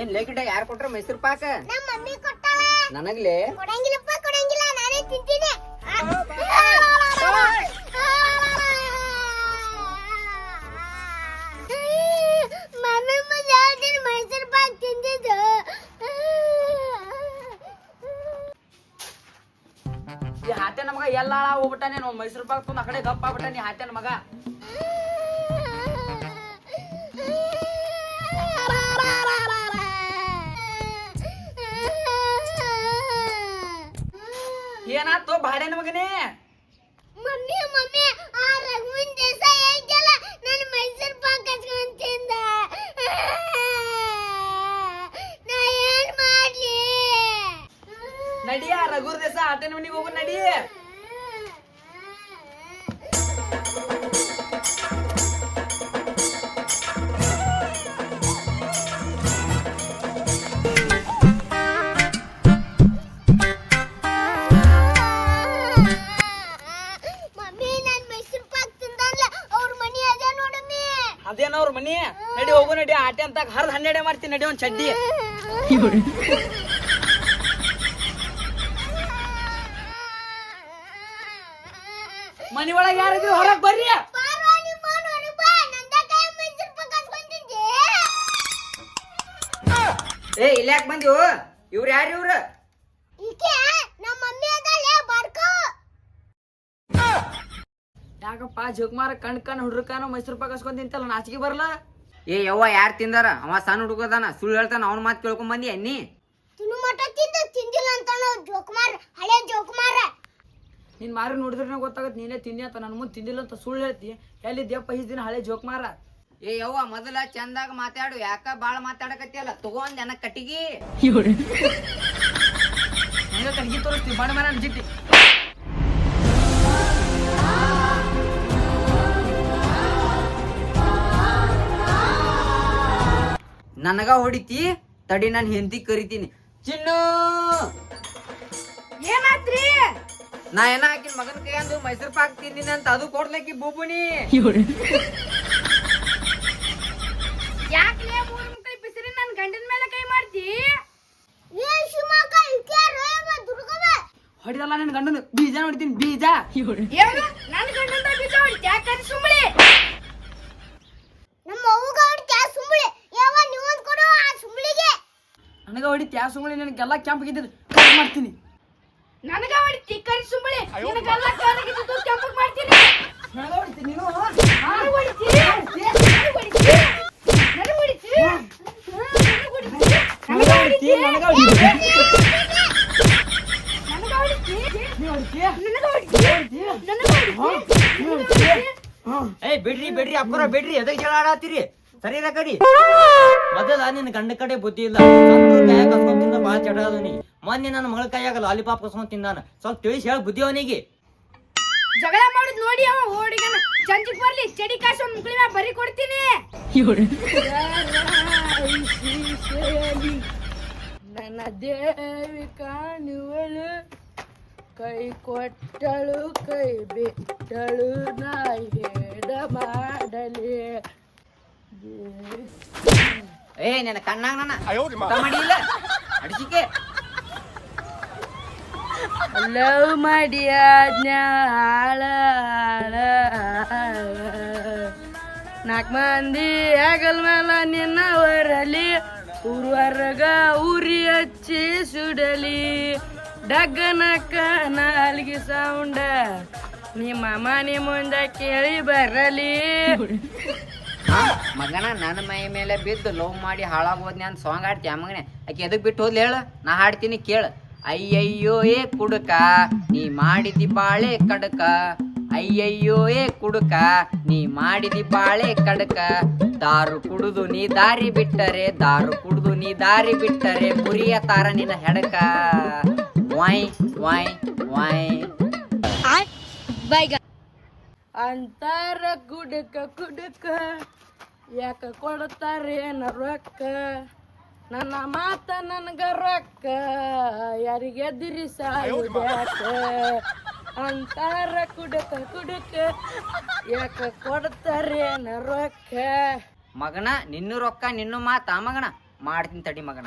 ಏನ್ ಲೇಕಿಟ ಯಾರು ಕೊಟ್ರ? ಮೈಸೂರು ಪಾಕ? ನಮ್ಮ ಮಮ್ಮಿ ಕೊಟ್ಟಾಳ. ನನಗ್ಲೆ? ಕೊಡಂಗಿಲ್ಲಪ್ಪ ಕೊಡಂಗಿಲ್ಲ ನಾನೇ ತಿಂತೀನಿ. ಮಮ್ಮಿ ಮುಂದೆ ಮೈಸೂರು ಪಾಕ್ ತಿಂದಿದ್ದು. ಈ ಹಾಟೆನ ಮಗ ಎಲ್ಲ ಹೋಗ್ಬಿಟ್ಟಾನೆ ನಾವು ಮೈಸೂರು ಪಾಕ್ ತಂದು ಆ ಕಡೆ ಗಪ್ಪ ಆಗ್ಬಿಟ್ಟಾನೆ ಹಾತೆ ಹಾಟೆನ ಬಾಡೆನ ಮಗನೇ? ಮಮ್ಮಿ ಮಮ್ಮಿ ಆ ರಘುವಿನ ದೇಸಾಯಿ ಐತಲ್ಲ ನನ್ನ ಮೈಸೂರು ಪಾಕ್ ಹಚ್ಕೊಂಡ್ ತಿಂದ ನಾ ಏನ್ ಮಾಡ್ಲಿ? ಆ ರಘುರ್ ದೇಸ ಆತನ ಮನೆಗೆ ಹೋಗು ನಡಿ. ಅವ್ರ ಮನಿ. ನಡಿ ಹೋಗು, ನಡಿ. ಆಟೆ ಅಂತ ಹರ್ದ ಹನ್ನೆರಡೆ ಮಾಡ್ತೀನಿ, ನಡಿ ಒಂದ್ ಚಡ್ಡಿ. ಮನಿ ಒಳಗೆ ಯಾರಿದ್ರು ಹೊರಗ್ ಬರ್ರಿ. ಏ ಇಲ್ಲ ಯಾಕೆ ಬಂದಿವು ಇವ್ರು ಯಾರು ಇವ್ರು ಈಕೆ ನಮ್ಮ ಮಮ್ಮಿ ಅದಲ್ಲ ಬಾರ್ಕೋ ಯಾಕಪ್ಪ ಜಗ್ಮಾರ ಕಣ್ ಕಣ್ ಹುಡ್ರಕಾನ ಮೈಸೂರು ಪಾಕ್ ಹಸ್ಕೊಂಡ್ ತಿಂತಲ್ಲ ನಾಚಿಕೆ ಬರಲ್ಲ ಏ ಯವ್ವ ಯಾರು ತಿಂದಾರ? ಅವ ಸಣ್ಣ ಹುಡುಗದಾನ ಸುಳ್ಳು ಹೇಳ್ತಾನ ಅವ್ನ ಮಾತು ಕೇಳ್ಕೊಂಡ್ ಬಂದಿ ಅನ್ನಿ ತಿನ್ನು ಮಟ ತಿಂದ ತಿಂದಿಲ್ಲ ಅಂತ ಜೋಕುಮಾರ್ ಹಳೆ ಜೋಕುಮಾರ. ನಿನ್ ಮಾರಿ ನೋಡಿದ್ರೆ ಗೊತ್ತಾಗತ್ತೆ ನೀನೇ ತಿಂದಿ ಅಂತ ನನ್ ಮುಂದೆ ತಿಂದಿಲ್ಲ ಅಂತ ಸುಳ್ಳು ಹೇಳ್ತಿ. ಎಲ್ಲಿದ್ಯಪ್ಪ ಈ ದಿನ ಹಳೆ ಜೋಕ್ಮಾರ? ಏ ಯವ್ವ ಮೊದಲ ಚಂದಾಗ ಮಾತಾಡು ಯಾಕ ಬಾಳ ಮಾತಾಡಕತ್ತಿಯಲ್ಲ? ತಗೊಂಡ್ ಎನ ಕಟ್ಟಿಗಿ. ಕಟ್ಟಿಗೆ ಕಡ್ಗಿ ತೋರಿಸ್ತಿ ಬಣ್ಣ ಮನ ಜಿಟ್ಟಿ. ನನಗ ಹೊಡಿತಿ ತಡಿ ನಾನು ಹೆಂಡತಿ ಕರಿತೀನಿ. ಚಿನ್ನು! ಏನಾತ್ರಿ? ನಾ ಏನ ಹಾಕಿನ ಮಗನ ಕೈಯಂದು ಮೈಸೂರು ಪಾಕ್ ತಿಂದಿನ ಅಂತ ಅದು ಕೊಡ್ಲಕ್ಕಿ ಬೂಬುನಿ. ಯಾಕೆ ಮೂರ್ ಮಕ್ಕಳು ಬಿಸಿರಿ ನನ್ನ ಗಂಡನ ಮೇಲೆ ಕೈ ಮಾಡ್ತಿ? ಹೊಡಿದಲ್ಲ ನನ್ನ ಗಂಡನ? ಬೀಜ ಹೊಡಿತೀನಿ ಬೀಜ. ನನ್ನ ನನ್ ಗಂಡನ ಬೀಜ ಹೊಡಿತಿ ಯಾಕಂದ್ರೆ ಸುಮ್ಮನೆ ನಮ್ಮ ಅವ್ವಗ ಹೊಡಿತ್ಯಾ ಸುಮ್ಮನೆ ಯಾವ ನೀವೊಂದ್ ಕೊಡು ಆ ಸುಮ್ಮಳಿಗೆ ನನಗ ಹೊಡಿತಿ ಯಾವ ಸುಮ್ಮನೆ ನನಗೆಲ್ಲ ಕೆಂಪು ಮಾಡ್ತೀನಿ. ನನಗ ಹೊಡಿತಿ ಕರಿ ಸುಮ್ಮಳೆ ನಿನಗೆಲ್ಲ ಕಾಲಾಗಿದ್ದು ಕೆಂಪಗ್ ಮಾಡ್ತೀನಿ. ನನಗ ನೀನು? ನಾನು ಹೊಡಿತಿ ನನಗ್ ಹೊಡಿತಿ. ನನಗ್ ಹೊಡಿತಿ. ನನಗ್ ಹೊಡಿತಿ ನನಗ ಹೊಡಿತಿ. ನನಗ ಹೊಡಿತಿ. ನನಗ ಹೊಡಿತಿ. ನೀ ಹೊಡಿತಿ? ನನಗ ಹೊಡಿತಿ. ನನಗ ಹೊಡಿತಿ. ಏಯ್ ಬಿಡ್ರಿ ಬಿಡ್ರಿ ಅಪ್ಪರ ಬಿಡ್ರಿ. ಎದಕ್ಕೆ ಜಗಳ ಆಡತ್ತೀರಿ? ಸರಿ ಕಡಿ. ಮೊದಲ ನಿನ್ನ ಗಂಡ ಕಡೆ ಬುದ್ಧಿ ಇಲ್ಲ. ಕೈಯಾಗ ಕಸ್ಕೊಂಡ್ ತಿಂದ ಬಹಳ ಚಟ ನೀ. ಮೊನ್ನೆ ನನ್ನ ಮಗಳ ಕೈಯಾಗ ಲಾಲಿಪಾಪ್ ಕಸ್ಕೊಂಡ್ ತಿಂದಾನ. ಸ್ವಲ್ಪ ತಿಳಿಸಿ ಹೇಳ ಬುದ್ಧಿ ಅವನಿಗೆ. ಜಗಳ ಮಾಡುದ್ ನೋಡಿ ಅವ ಓಡಿಗನ ಚಂಚಿಗೆ ಬರ್ಲಿ ಚಡಿ ಕಾಸು ಒಂದ್ ಮುಕ್ಳಿ ಮ್ಯಾಗ ಬರಿ ಕೊಡ್ತೀನಿ. ನನ್ನ ದೇವಿ ಕಾಣುವಳು ಕೈ ಕೊಟ್ಟಳು ಕೈ ಬಿಟ್ಟಳು ನಾ ಹೇಡ ಮಾಡಲಿ. ಏ ನಿನ್ನ ಕಣ್ಣಾಗ ನನ್ನ ಮಾಡಿಲ್ಲ? ಅಡಿಸಿಕೆ. ಲವ್ ಮಾಡಿ ಆಳ ನಾಲ್ಕು ಮಂದಿ ಆಗಲ್ ಮೇಲ ನಿನ್ನವರಲ್ಲಿ ಊರ್ವರ್ಗ ಉರಿ ಹಚ್ಚಿ ಸುಡಲಿ. ಡಗ್ಗನಕ್ಕ ನಾಲ್ಗಿ ಸೌಂಡ ನಿಮ್ಮ ಮನೆ ಮುಂದೆ ಕೇಳಿ ಬರಲಿ. ಮಗನ ನನ್ನ ಮೈ ಮೇಲೆ ಬಿದ್ದು ಲವ್ ಮಾಡಿ ಹಾಳಾಗೋದ್ನಿ ಅಂತ ಸಾಂಗ್ ಹಾಡ್ತೀಯ ಮಗನೇ? ಆಕೆ ಎದಕ್ ಬಿಟ್ಟು ಹೋದ್ಲು ಹೇಳ? ನಾ ಹಾಡ್ತೀನಿ ಕೇಳು. ಅಯ್ಯಯ್ಯೋ ಏ ಕುಡುಕ ನೀ ಮಾಡಿದಿ ಬಾಳೆ ಕಡಕ. ಅಯ್ಯಯ್ಯೋ ಏ ಕುಡುಕ ನೀ ಮಾಡಿದಿ ಬಾಳೆ ಕಡಕ. ದಾರು ಕುಡುದು ನೀ ದಾರಿ ಬಿಟ್ಟರೆ ದಾರು ಕುಡುದು ನೀ ದಾರಿ ಬಿಟ್ಟರೆ ಮುರಿಯ ತಾರ ನಿನ್ನ ಹೆಡಕ. ವಾಯ್ ವಾಯ್ ವಾಯ್. ಅಂತಾರ ಗುಡಕ ಕುಡಕ ಯಾಕ ಕೊಡ್ತಾರೇನ ರೊಕ್ಕ? ನನ್ನ ಮಾತ ನನ್ಗ ರೊಕ್ಕ, ಯಾರಿಗೆ ಎದಿರಿ ಸಾಯುದ್ಯಾಕ ಅಂತಾರ ಕುಡಕ ಕುಡಕ ಯಾಕ ಕೊಡ್ತಾರೇನ ರೊಕ್ಕ? ಮಗನ, ನಿನ್ನ ರೊಕ್ಕ, ನಿನ್ನ ಮಾತ ಮಗನ? ಮಾಡ್ತೀನಿ ತಡಿ ಮಗನ.